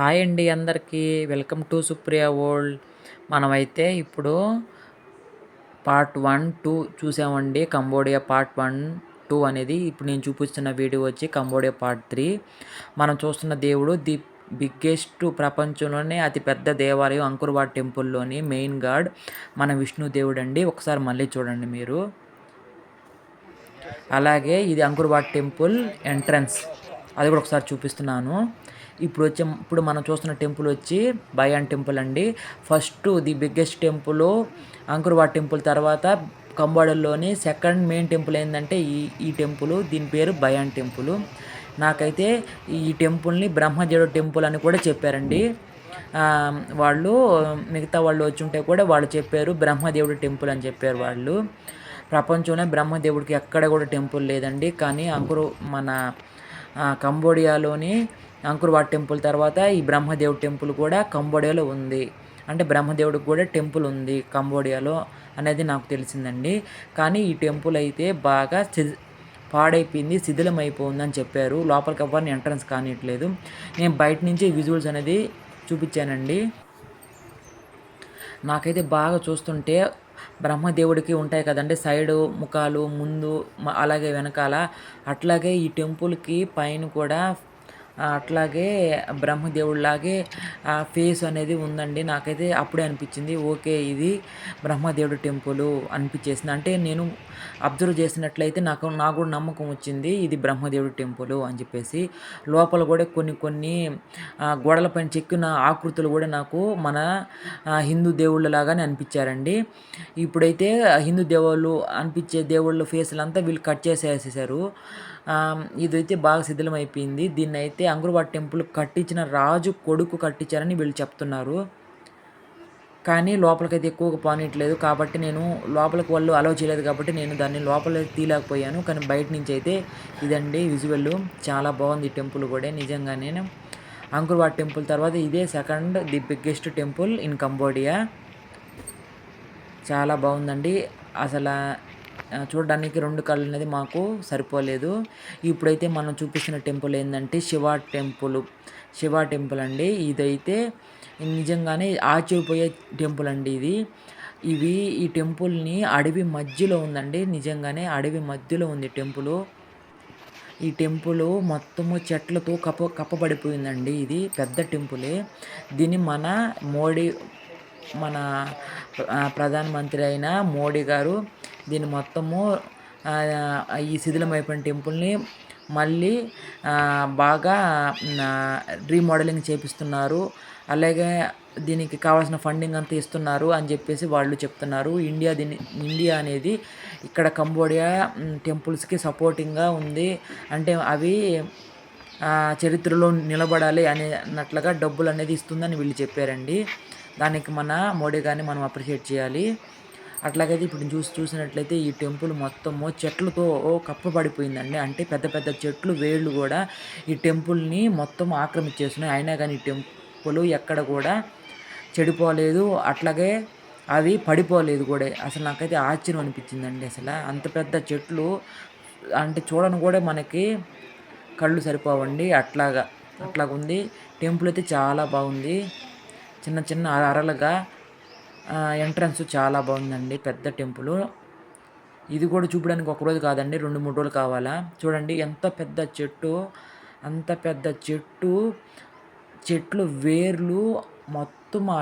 Hi అండి అందరికీ. Welcome to Supriya world. మనమైతే ఇప్పుడు పార్ట్ వన్ టూ చూసామండి. కంబోడియా పార్ట్ వన్ టూ అనేది ఇప్పుడు నేను చూపిస్తున్న వీడియో వచ్చి కంబోడియా పార్ట్ త్రీ. మనం చూస్తున్న దేవుడు ది బిగ్గెస్ట్ ప్రపంచంలోనే అతిపెద్ద దేవాలయం అంకుర్వాడ్ టెంపుల్లోని మెయిన్ గాడ్ మన విష్ణు దేవుడు అండి ఒకసారి మళ్ళీ చూడండి మీరు. అలాగే ఇది అంకుర్వాడ్ టెంపుల్ ఎంట్రన్స్. అది కూడా ఒకసారి చూపిస్తున్నాను. ఇప్పుడు వచ్చే ఇప్పుడు మనం చూస్తున్న టెంపుల్ వచ్చి బయాన్ టెంపుల్ అండి. First the biggest temple Angkor Wat temple తర్వాత కంబాడల్లోని సెకండ్ మెయిన్ టెంపుల్ ఏంటంటే ఈ ఈ టెంపుల్. దీని పేరు బయాన్ టెంపుల్. నాకైతే ఈ టెంపుల్ని బ్రహ్మదేవుడు టెంపుల్ అని కూడా చెప్పారండి. వాళ్ళు మిగతా వాళ్ళు వచ్చి ఉంటే కూడా వాళ్ళు చెప్పారు బ్రహ్మదేవుడు టెంపుల్ అని చెప్పారు వాళ్ళు. ప్రపంచంలో బ్రహ్మదేవుడికి ఎక్కడ కూడా టెంపుల్ లేదండి. కానీ అంకురు మన కంబోడియాలోని అంకుర్వాడ్ టెంపుల్ తర్వాత ఈ బ్రహ్మదేవుడు టెంపుల్ కూడా కంబోడియాలో ఉంది. అంటే బ్రహ్మదేవుడికి కూడా టెంపుల్ ఉంది కంబోడియాలో అనేది నాకు తెలిసిందండి. కానీ ఈ టెంపుల్ అయితే బాగా పాడైపోయింది శిథిలమైపోయిందని అని చెప్పారు. లోపలికి ఎవరిని ఎంట్రన్స్ కానిట్లేదు నేను బయట నుంచి విజువల్స్ అనేది చూపించానండి. నాకైతే బాగా చూస్తుంటే బ్రహ్మదేవుడికి ఉంటాయి కదండి సైడు ముఖాలు ముందు అలాగే వెనకాల. అట్లాగే ఈ టెంపుల్కి పైన కూడా అట్లాగే బ్రహ్మదేవుడిలాగే ఆ ఫేస్ అనేది ఉందండి. నాకైతే అప్పుడే అనిపించింది ఓకే ఇది బ్రహ్మదేవుడు టెంపుల్ అనిపించేసింది. అంటే నేను అబ్జర్వ్ చేసినట్లయితే నాకు నాకు కూడా నమ్మకం వచ్చింది ఇది బ్రహ్మదేవుడు టెంపుల్ అని చెప్పేసి. లోపల కూడా కొన్ని కొన్ని గోడలపైన చెక్కిన ఆకృతులు కూడా నాకు మన హిందూ దేవుళ్ళలాగానే అనిపించారండి. ఇప్పుడైతే హిందూ దేవుళ్ళు అనిపించే దేవుళ్ళ ఫేస్లంతా వీళ్ళు కట్ చేసేసేసారు ఇదైతే బాగా శిథిలమైపోయింది దీన్ని అయితే అంగురవాడ్ టెంపుల్ కట్టించిన రాజు కొడుకు కట్టించారని వీళ్ళు చెప్తున్నారు. కానీ లోపలికైతే ఎక్కువగా పోనీయట్లేదు. కాబట్టి నేను లోపలికి వాళ్ళు అలౌ చేయలేదు కాబట్టి నేను దాన్ని లోపల తీయలేకపోయాను. కానీ బయట నుంచి అయితే ఇదండి విజువల్ చాలా బాగుంది టెంపుల్ కూడా నిజంగానే. అంకుర్వాడ్ టెంపుల్ తర్వాత ఇదే second the biggest temple in Cambodia చాలా బాగుందండి. అసలు చూడడానికి రెండు కళ్ళు అనేది మాకు సరిపోలేదు. ఇప్పుడైతే మనం చూపిస్తున్న టెంపుల్ ఏంటంటే శివ టెంపుల్. శివ టెంపుల్ అండి. ఇదైతే నిజంగానే ఆశ్చర్యపోయే టెంపుల్ అండి ఇది. ఇవి ఈ టెంపుల్ని అడవి మధ్యలో ఉందండి. నిజంగానే అడవి మధ్యలో ఉంది టెంపుల్. ఈ టెంపుల్ మొత్తము చెట్లతో కప్ప కప్పబడిపోయిందండి ఇది. పెద్ద టెంపులే. దీన్ని మన మోడీ మన ప్రధానమంత్రి అయిన మోడీ గారు దీన్ని మొత్తము ఈ శిథిలమైపోయిన టెంపుల్ని మళ్ళీ బాగా రీమోడలింగ్ చేపిస్తున్నారు. అలాగే దీనికి కావాల్సిన ఫండింగ్ అంతా ఇస్తున్నారు అని చెప్పేసి వాళ్ళు చెప్తున్నారు. ఇండియా దీని ఇండియా అనేది ఇక్కడ కంబోడియా టెంపుల్స్కి సపోర్టింగ్గా ఉంది. అంటే అవి చరిత్రలో నిలబడాలి అనేటట్లుగా డబ్బులు అనేది ఇస్తుందని వీళ్ళు చెప్పారండి. దానికి మన మోడీ గారిని మనం అప్రిషియేట్ చేయాలి. అట్లాగైతే ఇప్పుడు చూసి చూసినట్లయితే ఈ టెంపుల్ మొత్తము చెట్లతో కప్పబడిపోయిందండి అంటే పెద్ద పెద్ద చెట్లు వేళ్ళు కూడా ఈ టెంపుల్ని మొత్తం ఆక్రమించేస్తున్నాయి. అయినా కానీ ఈ టెంపుల్ ఎక్కడ కూడా చెడిపోలేదు. అట్లాగే అవి పడిపోలేదు కూడా. అసలు నాకైతే ఆశ్చర్యం అనిపించిందండి అసలు. అంత పెద్ద చెట్లు అంటే చూడను కూడా మనకి కళ్ళు సరిపోవండి. అట్లాగా అట్లాగుంది. టెంపుల్ అయితే చాలా బాగుంది. చిన్న చిన్న అరలుగా ఎంట్రన్స్ చాలా బాగుందండి పెద్ద టెంపుల్. ఇది కూడా చూపడానికి ఒక రోజు కాదండి రెండు మూడు రోజులు కావాలా? చూడండి ఎంత పెద్ద చెట్టు అంత పెద్ద చెట్టు చెట్లు వేర్లు మొత్తం ఆ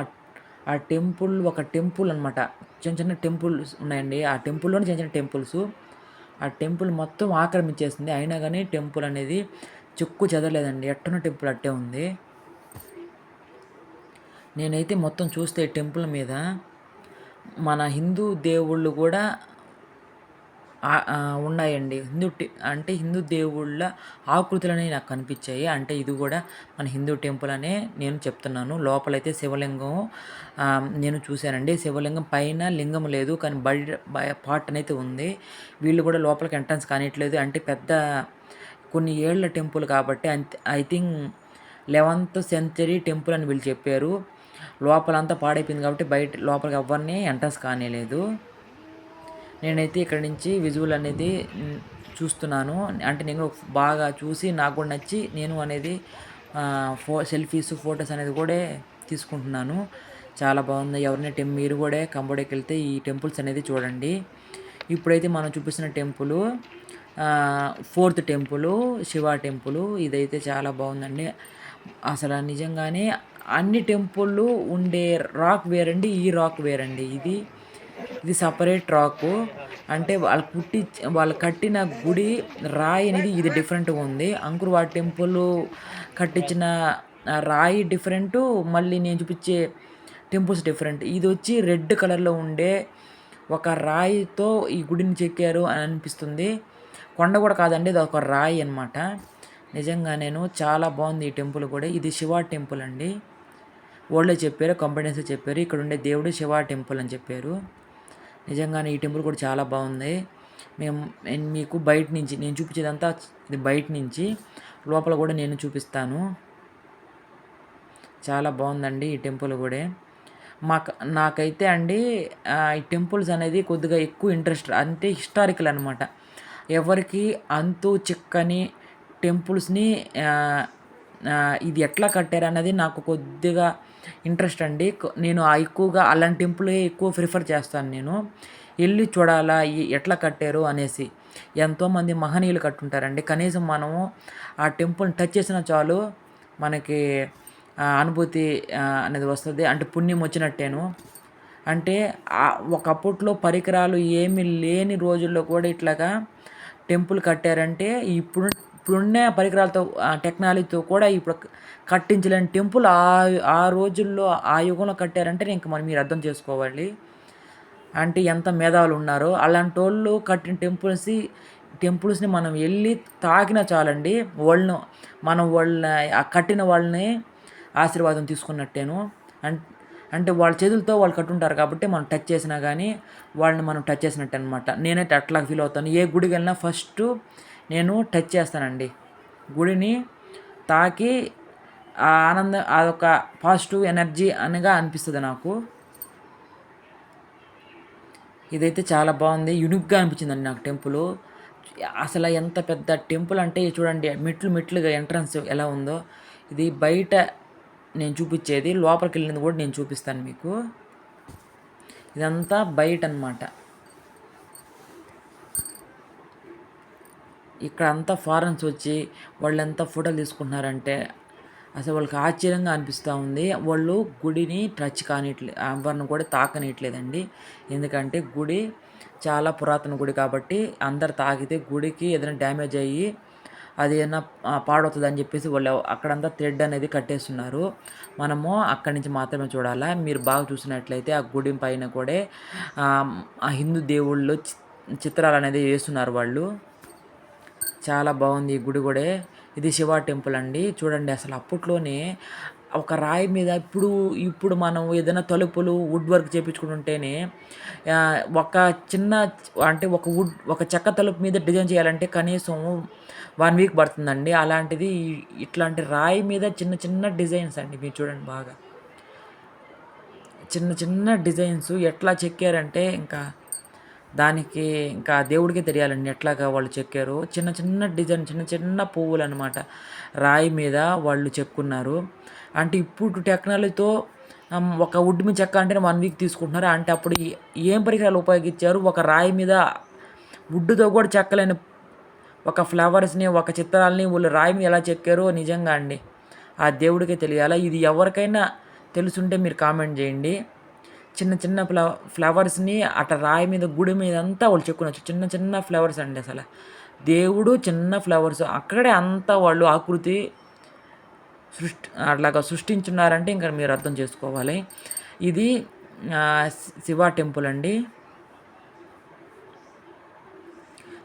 ఆ టెంపుల్ ఒక టెంపుల్ అనమాట చిన్న చిన్న టెంపుల్స్ ఉన్నాయండి ఆ టెంపుల్లోనే చిన్న చిన్న టెంపుల్స్. ఆ టెంపుల్ మొత్తం ఆక్రమించేసింది అయినా కానీ టెంపుల్ అనేది చెక్కు చెదలేదండి ఎట్టున్న టెంపుల్ అట్టే ఉంది. నేనైతే మొత్తం చూస్తే టెంపుల్ మీద మన హిందూ దేవుళ్ళు కూడా ఉన్నాయండి. హిందూ అంటే హిందూ దేవుళ్ళ ఆకృతులు అనేవి నాకు కనిపించాయి. అంటే ఇది కూడా మన హిందూ టెంపుల్ అనే నేను చెప్తున్నాను. లోపలైతే శివలింగం నేను చూశానండి. శివలింగం పైన లింగం లేదు కానీ బడి పార్ట్ అనేది ఉంది. వీళ్ళు కూడా లోపలికి ఎంట్రన్స్ కానిట్లేదు అంటే పెద్ద కొన్ని ఏళ్ళ టెంపుల్ కాబట్టి I think eleventh century temple అని వీళ్ళు చెప్పారు. లోపలంతా పాడైపోయింది కాబట్టి బయట లోపలికి ఎవరిని ఎంట్రన్స్ కానిలేదు. నేనైతే ఇక్కడ నుంచి విజువల్ అనేది చూస్తున్నాను. అంటే నేను బాగా చూసి నాకు కూడా నచ్చి నేను అనేది ఫో సెల్ఫీస్ ఫొటోస్ అనేది కూడా తీసుకుంటున్నాను. చాలా బాగుంది. ఎవరిని టెం మీరు కూడా కంబోడికి వెళ్తే ఈ టెంపుల్స్ అనేది చూడండి. ఇప్పుడైతే మనం చూపిస్తున్న temple fourth temple Shiva temple ఇదైతే చాలా బాగుందండి. అసలు నిజంగానే అన్ని టెంపుల్ ఉండే రాక్ వేరండి ఈ రాక్ వేరండి. ఇది ఇది సపరేట్ రాకు. అంటే వాళ్ళు పుట్టి వాళ్ళు కట్టిన గుడి రాయి అనేది ఇది డిఫరెంట్గా ఉంది. అంకుర్వాడ్ టెంపుల్ కట్టించిన రాయి డిఫరెంట్ మళ్ళీ నేను చూపించే టెంపుల్స్ డిఫరెంట్. ఇది వచ్చి రెడ్ కలర్లో ఉండే ఒక రాయితో ఈ గుడిని చెక్కారు అని అనిపిస్తుంది. కొండ కూడా కాదండి ఇది ఒక రాయి అనమాట నిజంగా నేను చాలా బాగుంది ఈ టెంపుల్ కూడా. ఇది శివ టెంపుల్ అండి. ఓల్డే చెప్పారు కంపెనీస్ చెప్పారు ఇక్కడ ఉండే దేవుడు శివ టెంపుల్ అని చెప్పారు. నిజంగానే ఈ టెంపుల్ కూడా చాలా బాగుంది. మేము మీకు బయట నుంచి నేను చూపించేదంతా ఇది బయట నుంచి. లోపల కూడా నేను చూపిస్తాను. చాలా బాగుందండి ఈ టెంపుల్ కూడా. మాకు నాకైతే అండి ఈ టెంపుల్స్ అనేది కొద్దిగా ఎక్కువ ఇంట్రెస్ట్ అంటే హిస్టారికల్ అనమాట ఎవరికి అంతు చిక్కని టెంపుల్స్ని ఇది ఎట్లా కట్టారు అన్నది నాకు కొద్దిగా ఇంట్రెస్ట్ అండి. నేను ఎక్కువగా అలాంటి టెంపులే ఎక్కువ ప్రిఫర్ చేస్తాను నేను. వెళ్ళి చూడాలా ఎట్లా కట్టారు అనేసి. ఎంతోమంది మహనీయులు కట్టుంటారండి. కనీసం మనము ఆ టెంపుల్ని టచ్ చేసిన చాలు మనకి అనుభూతి అనేది వస్తుంది. అంటే పుణ్యం వచ్చినట్టేను. అంటే ఒకప్పట్లో పరికరాలు ఏమి లేని రోజుల్లో కూడా ఇట్లాగా టెంపుల్ కట్టారంటే ఇప్పుడు ఇప్పుడున్న పరికరాలతో టెక్నాలజీతో కూడా ఇప్పుడు కట్టించలేని టెంపుల్ ఆ ఆ రోజుల్లో ఆ యుగంలో కట్టారంటే ఇంక మనం మీరు అర్థం చేసుకోవాలి. అంటే ఎంత మేధావులు ఉన్నారో అలాంటి వాళ్ళు కట్టిన టెంపుల్స్ టెంపుల్స్ని మనం వెళ్ళి తాకినా చాలండి. వాళ్ళను మనం వాళ్ళని కట్టిన వాళ్ళని ఆశీర్వాదం తీసుకున్నట్టేను. అంటే వాళ్ళ చేతులతో వాళ్ళు కట్టుంటారు కాబట్టి మనం టచ్ చేసినా కానీ వాళ్ళని మనం టచ్ చేసినట్టు అనమాట నేనైతే అట్లా ఫీల్ అవుతాను. ఏ గుడికి వెళ్ళినా ఫస్ట్ నేను టచ్ చేస్తానండి. గుడిని తాకి ఆ ఆనందం అదొక పాజిటివ్ ఎనర్జీ అనగా అనిపిస్తుంది నాకు. ఇదైతే చాలా బాగుంది. యునిక్గా అనిపించిందండి నాకు టెంపుల్. అసలు ఎంత పెద్ద టెంపుల్ అంటే చూడండి మెట్లు మెట్లుగా ఎంట్రన్స్ ఎలా ఉందో. ఇది బయట నేను చూపించేది లోపలికి వెళ్ళినది కూడా నేను చూపిస్తాను మీకు. ఇదంతా బయట అనమాట ఇక్కడ అంతా ఫారెన్స్ వచ్చి వాళ్ళు ఎంత ఫోటోలు తీసుకుంటున్నారంటే అసలు వాళ్ళకి ఆశ్చర్యంగా అనిపిస్తూ ఉంది. వాళ్ళు గుడిని టచ్ కానిట్లేదు ఎవరిని కూడా తాకనియట్లేదండి. ఎందుకంటే గుడి చాలా పురాతన గుడి కాబట్టి అందరు తాకితే గుడికి ఏదైనా డ్యామేజ్ అయ్యి అది ఏదైనా పాడవుతుంది అని చెప్పేసి వాళ్ళు అక్కడంతా థ్రెడ్ అనేది కట్టేస్తున్నారు. మనము అక్కడి నుంచి మాత్రమే చూడాలా. మీరు బాగా చూసినట్లయితే ఆ గుడి పైన కూడా ఆ హిందూ దేవుళ్ళు చిత్రాలు అనేది వేస్తున్నారు వాళ్ళు. చాలా బాగుంది ఈ గుడి కూడా. ఇది శివ టెంపుల్ అండి. చూడండి అసలు అప్పట్లోనే ఒక రాయి మీద ఇప్పుడు ఇప్పుడు మనం ఏదైనా తలుపులు వుడ్ వర్క్ చేయించుకుంటుంటేనే ఒక చిన్న అంటే ఒక వుడ్ ఒక చెక్క తలుపు మీద డిజైన్ చేయాలంటే కనీసం వన్ వీక్ పడుతుందండి. అలాంటిది ఇట్లాంటి రాయి మీద చిన్న చిన్న డిజైన్స్ అండి. మీరు చూడండి బాగా. చిన్న చిన్న డిజైన్స్ ఎట్లా చెక్కారంటే ఇంకా దానికి ఇంకా దేవుడికి తెలియాలండి ఎట్లాగా వాళ్ళు చెక్కారు. చిన్న చిన్న డిజైన్ చిన్న చిన్న పువ్వులు అనమాట రాయి మీద వాళ్ళు చెక్కున్నారు. అంటే ఇప్పుడు టెక్నాలజీతో ఒక వుడ్ మీద చెక్క అంటే వన్ వీక్ తీసుకుంటున్నారు. అంటే అప్పుడు ఏం పరికరాలు ఉపయోగించారు? ఒక రాయి మీద వుడ్తో కూడా చెక్కలేని ఒక ఫ్లవర్స్ని ఒక చిత్రాలని వాళ్ళు రాయి మీద ఎలా చెక్కారో నిజంగా అండి. ఆ దేవుడికే తెలియాలా? ఇది ఎవరికైనా తెలుసుంటే మీరు కామెంట్ చేయండి. చిన్న చిన్న ఫ్ల ఫ్లవర్స్ని అట్లా రాయి మీద గుడి మీద అంతా వాళ్ళు చెక్కునొచ్చు చిన్న చిన్న ఫ్లవర్స్ అండి అసలు. దేవుడు చిన్న ఫ్లవర్స్. అక్కడే అంతా వాళ్ళు ఆకృతి సృష్టి అట్లాగా సృష్టించున్నారంటే ఇంకా మీరు అర్థం చేసుకోవాలి. ఇది శివ టెంపుల్ అండి.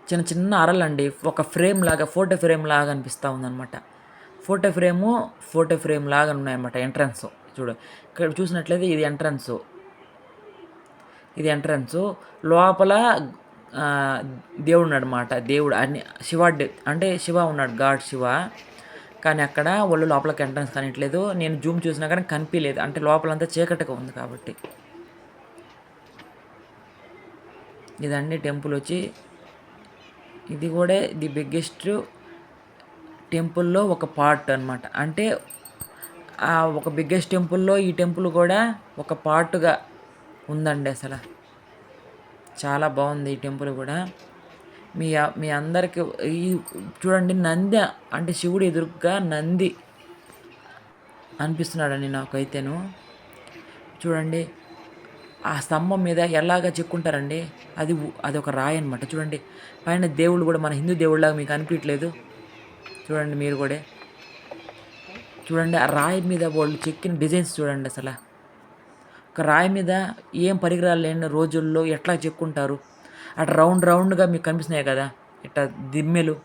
చిన్న చిన్న అరలండి. ఒక ఫ్రేమ్ లాగా ఫోటో ఫ్రేమ్ లాగా అనిపిస్తూ ఉందన్నమాట. ఫోటో ఫ్రేము ఫోటో ఫ్రేమ్ లాగా ఉన్నాయన్నమాట ఎంట్రన్స్. చూడు ఇక్కడ చూసినట్లయితే ఇది ఎంట్రన్స్. ఇది ఎంట్రన్స్ లోపల దేవుడు అనమాట దేవుడు అన్ని శివ అంటే శివ ఉన్నాడు గాడ్ శివ. కానీ అక్కడ వాళ్ళు లోపలికి ఎంట్రన్స్ కనిట్లేదు. నేను జూమ్ చూసినా కానీ కనిపించలేదు అంటే లోపలంతా చీకటిగా ఉంది కాబట్టి. ఇదండి టెంపుల్ వచ్చి ఇది కూడా ది బిగ్గెస్ట్ టెంపుల్లో ఒక పార్ట్ అనమాట అంటే ఒక బిగ్గెస్ట్ టెంపుల్లో ఈ టెంపుల్ కూడా ఒక పార్ట్గా ఉందండి అసలు. చాలా బాగుంది ఈ టెంపుల్ కూడా. మీ మీ అందరికి ఈ చూడండి నంది అంటే శివుడు ఎదురుగా నంది అనిపిస్తున్నాడండి నాకైతేను. చూడండి ఆ స్తంభం మీద ఎలాగ చెక్కుంటారండి? అది అది ఒక రాయి అనమాట చూడండి పైన దేవుళ్ళు కూడా మన హిందూ దేవుళ్ళగా మీకు అనిపించట్లేదు? చూడండి మీరు కూడా. చూడండి ఆ రాయి మీద వాళ్ళు చెక్కిన డిజైన్స్ చూడండి అసలు. ఒక రాయి మీద ఏం పరికరాలు లేని రోజుల్లో ఎట్లా చెక్కుంటారు? అటు రౌండ్ రౌండ్గా మీకు కనిపిస్తున్నాయి కదా ఇట్లా దిమ్మెలు.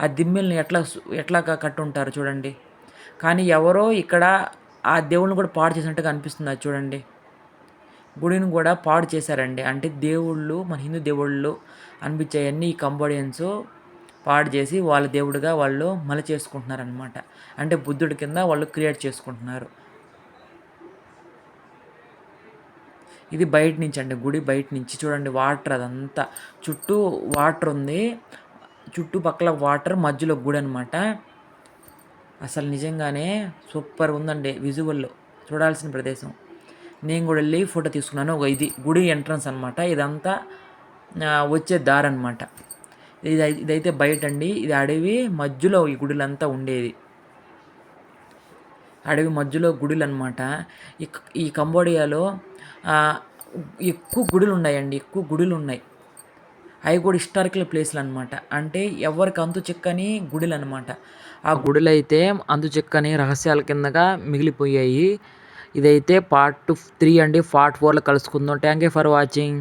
ఆ దిమ్మెల్ని ఎట్లా ఎట్లా కట్టుంటారు చూడండి. కానీ ఎవరో ఇక్కడ ఆ దేవుడిని కూడా పాడు చేసినట్టుగా అనిపిస్తుంది అది చూడండి. గుడిని కూడా పాడు చేశారండి. అంటే దేవుళ్ళు మన హిందూ దేవుళ్ళు అనిపించేవన్నీ ఈ కంబోడియన్స్ పాడు చేసి వాళ్ళ దేవుడిగా వాళ్ళు మల చేసుకుంటున్నారు అనమాట అంటే బుద్ధుడి కింద వాళ్ళు క్రియేట్ చేసుకుంటున్నారు. ఇది బయట నుంచి అండి గుడి బయట నుంచి. చూడండి వాటర్ అదంతా. చుట్టూ వాటర్ ఉంది. చుట్టుపక్కల వాటర్ మధ్యలో గుడి అనమాట అసలు నిజంగానే సూపర్ ఉందండి విజువల్. చూడాల్సిన ప్రదేశం. నేను కూడా వెళ్ళి ఫోటో తీసుకున్నాను. ఒక ఇది గుడి ఎంట్రన్స్ అనమాట ఇదంతా వచ్చే దారి అనమాట ఇది ఇదైతే బయట అండి ఇది అడవి మధ్యలో ఈ గుడిలంతా ఉండేది. అడవి మధ్యలో గుడులు అనమాట ఈ కంబోడియాలో ఎక్కువ గుడులు ఉన్నాయండి ఎక్కువ గుడులు ఉన్నాయి అవి కూడా హిస్టారికల్ ప్లేస్లు అనమాట అంటే ఎవరికి అంతు చిక్కని గుడులు అనమాట ఆ గుడులు అయితే అంతు చిక్కని రహస్యాల కిందగా మిగిలిపోయాయి. ఇదైతే పార్ట్ త్రీ అండి పార్ట్ ఫోర్లో కలుసుకుందాం. Thank you for watching.